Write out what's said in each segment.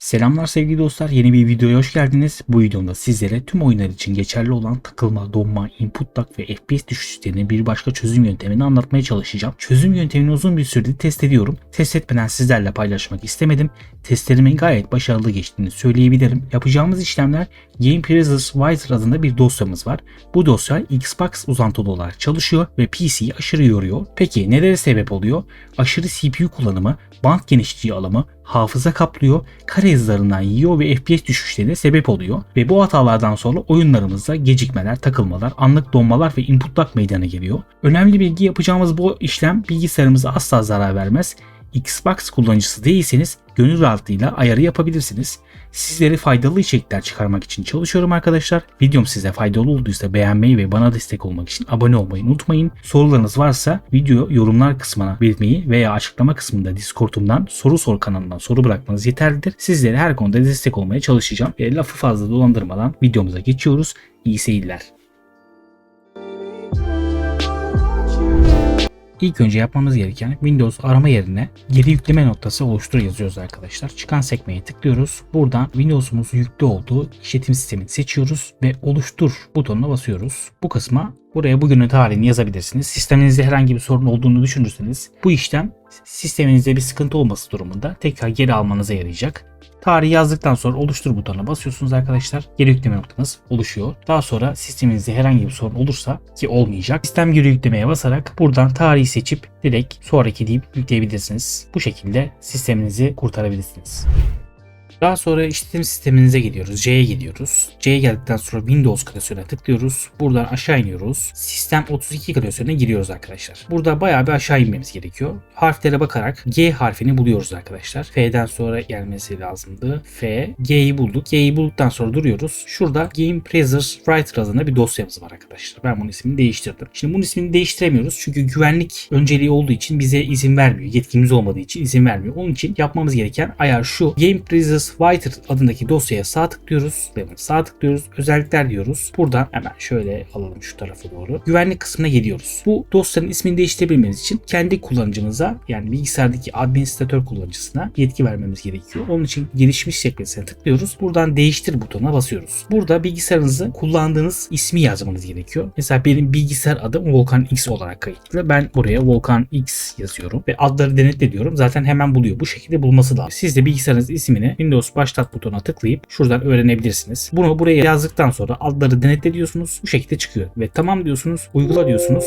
Selamlar sevgili dostlar. Yeni bir videoya hoş geldiniz. Bu videomda sizlere tüm oyunlar için geçerli olan takılma, donma, input lag ve FPS düşüşlerinin bir başka çözüm yöntemini anlatmaya çalışacağım. Çözüm yöntemini uzun bir süredir test ediyorum. Test etmeden sizlerle paylaşmak istemedim. Testlerimin gayet başarılı geçtiğini söyleyebilirim. Yapacağımız işlemler Game Preserves Writer adında bir dosyamız var. Bu dosya Xbox uzantılı olarak çalışıyor ve PC'yi aşırı yoruyor. Peki nelere sebep oluyor? Aşırı CPU kullanımı, band genişliği alımı, hafıza kaplıyor, kare hızlarından yiyor ve FPS düşüşlerine sebep oluyor. Ve bu hatalardan sonra oyunlarımızda gecikmeler, takılmalar, anlık donmalar ve input lag meydana geliyor. Önemli bilgi yapacağımız bu işlem bilgisayarımıza asla zarar vermez. Xbox kullanıcısı değilseniz gönül rahatlığıyla ayarı yapabilirsiniz. Sizlere faydalı içerikler çıkarmak için çalışıyorum arkadaşlar. Videom size faydalı olduysa beğenmeyi ve bana destek olmak için abone olmayı unutmayın. Sorularınız varsa video yorumlar kısmına belirtmeyi veya açıklama kısmında Discord'umdan soru sor kanalından soru bırakmanız yeterlidir. Sizlere her konuda destek olmaya çalışacağım. E, lafı fazla dolandırmadan videomuza geçiyoruz. İyi seyirler. İlk önce yapmamız gereken Windows arama yerine geri yükleme noktası oluştur yazıyoruz arkadaşlar. Çıkan sekmeye tıklıyoruz. Buradan Windows'umuz yüklü olduğu işletim sistemini seçiyoruz ve oluştur butonuna basıyoruz. Bu kısma buraya bugünün tarihini yazabilirsiniz. Sisteminizde herhangi bir sorun olduğunu düşünürseniz bu işlem sisteminizde bir sıkıntı olması durumunda tekrar geri almanıza yarayacak. Tarihi yazdıktan sonra oluştur butonuna basıyorsunuz arkadaşlar. Geri yükleme noktanız oluşuyor. Daha sonra sisteminizde herhangi bir sorun olursa ki olmayacak. Sistem geri yüklemeye basarak buradan tarihi seçip direkt sonraki deyip yükleyebilirsiniz. Bu şekilde sisteminizi kurtarabilirsiniz. Daha sonra işletim sisteminize gidiyoruz. C'ye gidiyoruz. C'ye geldikten sonra Windows klasörüne tıklıyoruz. Buradan aşağı iniyoruz. Sistem 32 klasörüne giriyoruz arkadaşlar. Burada bayağı bir aşağı inmemiz gerekiyor. Harflere bakarak G harfini buluyoruz arkadaşlar. F'den sonra gelmesi lazımdı. F, G'yi bulduk. G'yi bulduktan sonra duruyoruz. Şurada Game Preserves Writer adında bir dosyamız var arkadaşlar. Ben bunun ismini değiştirdim. Şimdi bunun ismini değiştiremiyoruz. Çünkü güvenlik önceliği olduğu için bize izin vermiyor. Yetkimiz olmadığı için izin vermiyor. Onun için yapmamız gereken ayar şu. Game Preserves Writer adındaki dosyaya sağ tıklıyoruz. Sağ tıklıyoruz. Özellikler diyoruz. Buradan hemen şöyle alalım şu tarafa doğru. Güvenlik kısmına geliyoruz. Bu dosyanın ismini değiştirebilmemiz için kendi kullanıcımıza yani bilgisayardaki administratör kullanıcısına yetki vermemiz gerekiyor. Onun için gelişmiş sekmesine tıklıyoruz. Buradan değiştir butonuna basıyoruz. Burada bilgisayarınızı kullandığınız ismi yazmanız gerekiyor. Mesela benim bilgisayar adım Volkan X olarak kayıtlı. Ben buraya Volkan X yazıyorum ve adları denetle diyorum. Zaten hemen buluyor. Bu şekilde bulması lazım. Siz de bilgisayarınız ismini Windows başlat butonuna tıklayıp şuradan öğrenebilirsiniz. Bunu buraya yazdıktan sonra adları denetle diyorsunuz. Bu şekilde çıkıyor. Ve tamam diyorsunuz. Uygula diyorsunuz.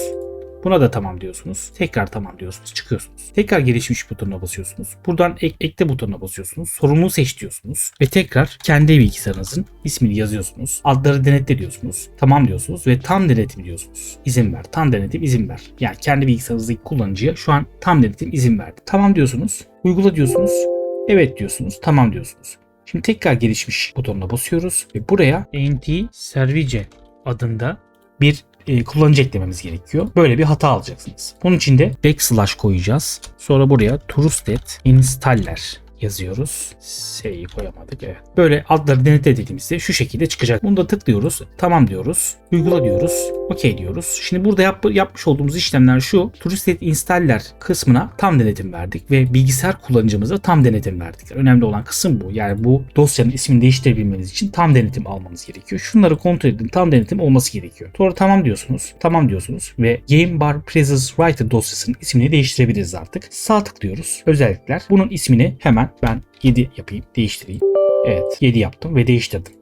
Buna da tamam diyorsunuz. Tekrar tamam diyorsunuz. Çıkıyorsunuz. Tekrar gelişmiş butonuna basıyorsunuz. Buradan ek, ekle butonuna basıyorsunuz. Sorumlu seç diyorsunuz. Ve tekrar kendi bilgisayarınızın ismini yazıyorsunuz. Adları denetle diyorsunuz. Tamam diyorsunuz ve tam denetim diyorsunuz. İzin ver. Tam denetim izin ver. Yani kendi bilgisayarınızdaki kullanıcıya şu an tam denetim izin verdi. Tamam diyorsunuz. Uygula diyorsunuz. Evet diyorsunuz. Tamam diyorsunuz. Şimdi tekrar gelişmiş butonuna basıyoruz ve buraya NT Service adında bir e, kullanıcı eklememiz gerekiyor. Böyle bir hata alacaksınız. Bunun için de backslash koyacağız. Sonra buraya trusted installer yazıyoruz. S'yi koyamadık evet. Böyle adları denetle dediğimizde şu şekilde çıkacak. Bunu da tıklıyoruz. Tamam diyoruz. Uygula diyoruz. OK diyoruz. Şimdi burada yap, yapmış olduğumuz işlemler şu. Trusted Installer kısmına tam denetim verdik ve bilgisayar kullanıcımıza tam denetim verdik. Önemli olan kısım bu. Yani bu dosyanın ismini değiştirebilmeniz için tam denetim almanız gerekiyor. Şunları kontrol edin. Tam denetim olması gerekiyor. Sonra tamam diyorsunuz. Tamam diyorsunuz ve Game Bar Presence Writer dosyasının ismini değiştirebiliriz artık. Sağ tıklıyoruz. Özellikler. Bunun ismini hemen ben 7 yapayım, değiştireyim. Evet, 7 yaptım ve değiştirdim.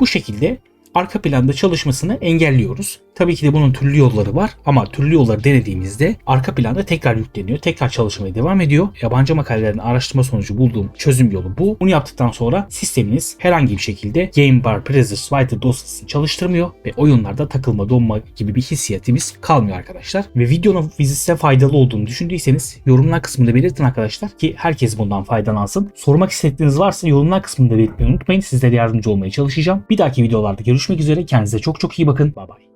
Bu şekilde arka planda çalışmasını engelliyoruz. Tabii ki de bunun türlü yolları var ama türlü yolları denediğimizde arka planda tekrar yükleniyor. Tekrar çalışmaya devam ediyor. Yabancı makalelerin araştırma sonucu bulduğum çözüm yolu bu. Bunu yaptıktan sonra sisteminiz herhangi bir şekilde Game Bar Preserves Writer dosyasını çalıştırmıyor ve oyunlarda takılma, donma gibi bir hissiyatımız kalmıyor arkadaşlar. Ve videonun size faydalı olduğunu düşündüyseniz yorumlar kısmında belirtin arkadaşlar ki herkes bundan faydalansın. Sormak istediğiniz varsa yorumlar kısmında belirtmeyi unutmayın. Sizlere yardımcı olmaya çalışacağım. Bir dahaki videolarda görüşmek üzere. Kendinize çok çok iyi bakın. Bye bye.